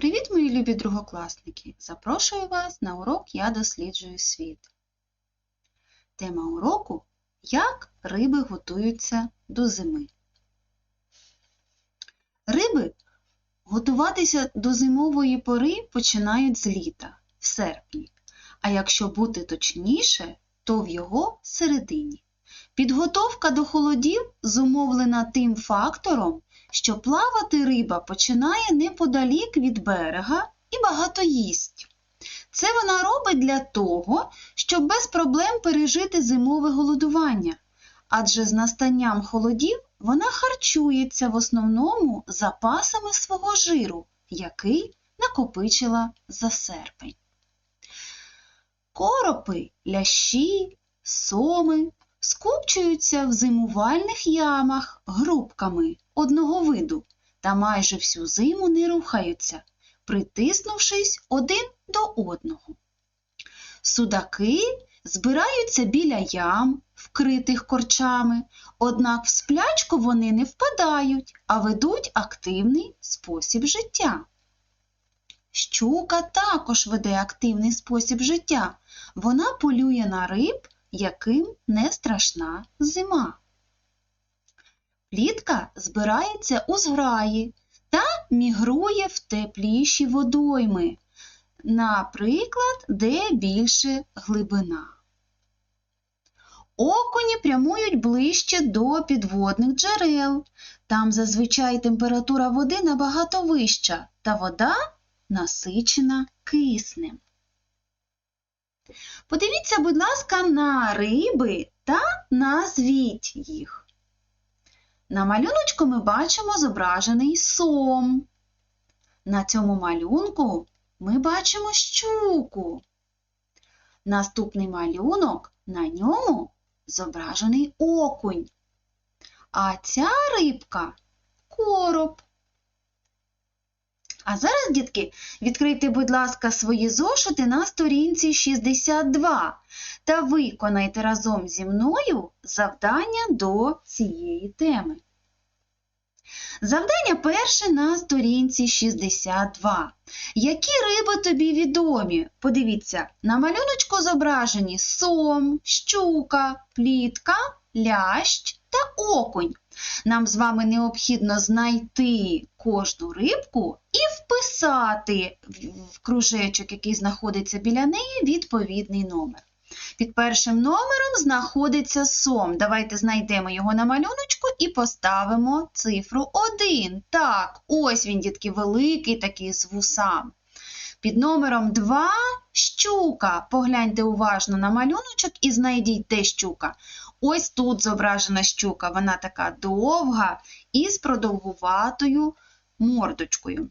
Привіт, мої любі другокласники! Запрошую вас на урок Я досліджую світ. Тема уроку Як риби готуються до зими. Риби готуватися до зимової пори починають з літа, в серпні, а якщо бути точніше, то в його середині. Підготовка до холодів зумовлена тим фактором, що плавати риба починає неподалік від берега і багато їсть. Це вона робить для того, щоб без проблем пережити зимове голодування, адже з настанням холодів вона харчується в основному запасами свого жиру, який накопичила за серпень. Коропи, лящі, соми скупчуються в зимувальних ямах грубками одного виду та майже всю зиму не рухаються, притиснувшись один до одного. Судаки збираються біля ям, вкритих корчами, однак в сплячку вони не впадають, а ведуть активний спосіб життя. Щука також веде активний спосіб життя. Вона полює на риб, яким не страшна зима. Плітка збирається у зграї та мігрує в тепліші водойми, наприклад, де більше глибина. Окуні прямують ближче до підводних джерел. Там зазвичай температура води набагато вища, та вода насичена киснем. Подивіться, будь ласка, на риби та назвіть їх. На малюночку ми бачимо зображений сом. На цьому малюнку ми бачимо щуку. Наступний малюнок на ньому зображений окунь. А ця рибка короб. А зараз, дітки, відкрийте, будь ласка, свої зошити на сторінці 62 та виконайте разом зі мною завдання до цієї теми. Завдання перше на сторінці 62. Які риби тобі відомі? Подивіться, на малюночку зображені сом, щука, плітка, лящ та окунь. Нам з вами необхідно знайти кожну рибку і вписати в кружечок, який знаходиться біля неї, відповідний номер. Під першим номером знаходиться сом. Давайте знайдемо його на малюночку і поставимо цифру 1. Так, ось він, дітки, великий такий з вусам. Під номером 2 щука. Погляньте уважно на малюночок і знайдіть де щука. Ось тут зображена щука, вона така довга і з продовгуватою мордочкою.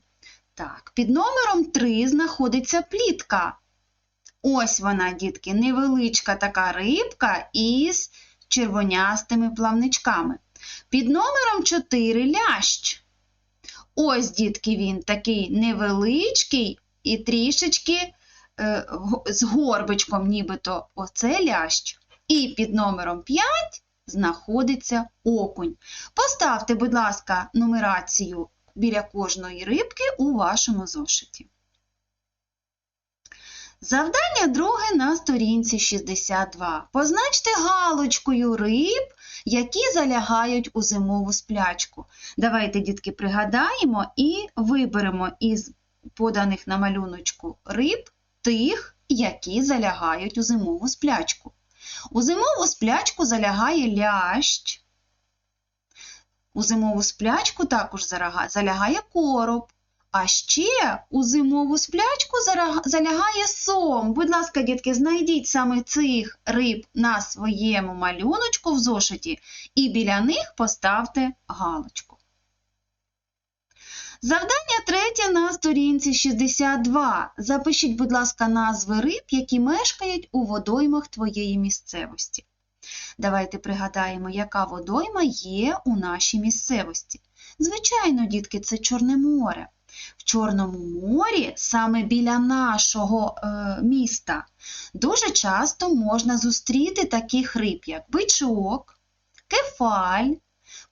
Так, Під номером 3 знаходиться плітка. Ось вона, дітки, невеличка така рибка із червонястими плавничками. Під номером 4 лящ. Ось, дітки, він такий невеличкий і трішечки е, з горбичком, нібито оце лящ. І під номером 5 знаходиться окунь. Поставте, будь ласка, нумерацію біля кожної рибки у вашому зошиті. Завдання друге на сторінці 62. Позначте галочкою риб, які залягають у зимову сплячку. Давайте, дітки, пригадаємо і виберемо із поданих на малюночку риб тих, які залягають у зимову сплячку. У зимову сплячку залягає лящ. У зимову сплячку також залягає короб. А ще у зимову сплячку залягає сом. Будь ласка, дітки, знайдіть саме цих риб на своєму малюночку в зошиті і біля них поставте галочку. Завдання третє на сторінці 62. Запишіть, будь ласка, назви риб, які мешкають у водоймах твоєї місцевості. Давайте пригадаємо, яка водойма є у нашій місцевості. Звичайно, дітки, це Чорне море. В Чорному морі, саме біля нашого е, міста, дуже часто можна зустріти таких риб, як бичок, кефаль,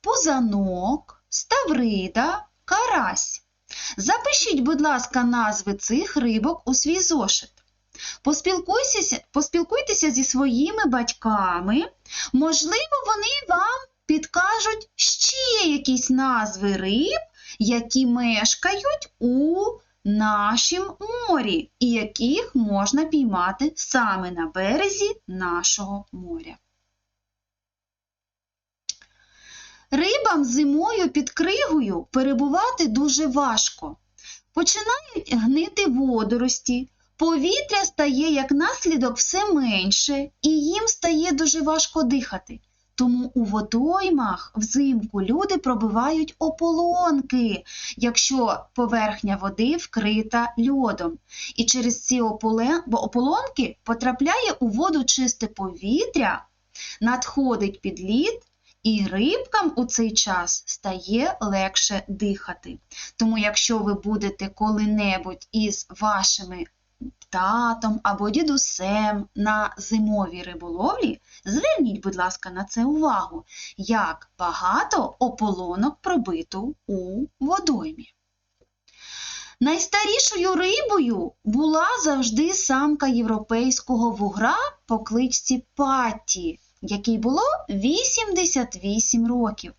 пузанок, ставрида, карась. Запишіть, будь ласка, назви цих рибок у свій зошит. Поспілкуйтеся, поспілкуйтеся зі своїми батьками. Можливо, вони вам підкажуть ще якісь назви риб, які мешкають у нашім морі і яких можна піймати саме на березі нашого моря. Рибам зимою під кригою перебувати дуже важко. Починають гнити водорості, повітря стає як наслідок все менше, і їм стає дуже важко дихати. Тому у водоймах взимку люди пробивають ополонки, якщо поверхня води вкрита льодом. І через ці ополонки потрапляє у воду чисте повітря, надходить під лід, і рибкам у цей час стає легше дихати. Тому, якщо ви будете коли-небудь із вашими татом або дідусем на зимовій риболовлі, зверніть, будь ласка, на це увагу, як багато ополонок пробито у водоймі. Найстарішою рибою була завжди самка європейського вугра по кличці Патті, якій було 88 років.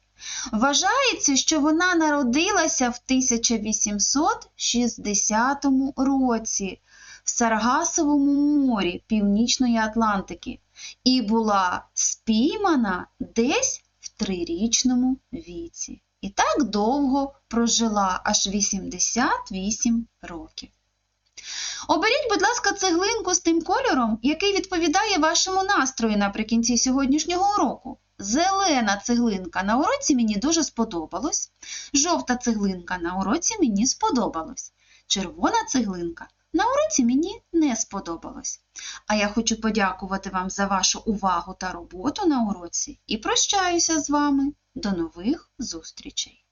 Вважається, що вона народилася в 1860 році в Саргасовому морі Північної Атлантики і була спіймана десь в трирічному віці. І так довго прожила аж 88 років. Оберіть, будь ласка, цеглинку з тим кольором, який відповідає вашому настрою наприкінці сьогоднішнього уроку. Зелена цеглинка на уроці мені дуже сподобалось. Жовта цеглинка на уроці мені сподобалось. Червона цеглинка на уроці мені не сподобалось. А я хочу подякувати вам за вашу увагу та роботу на уроці і прощаюся з вами. До нових зустрічей!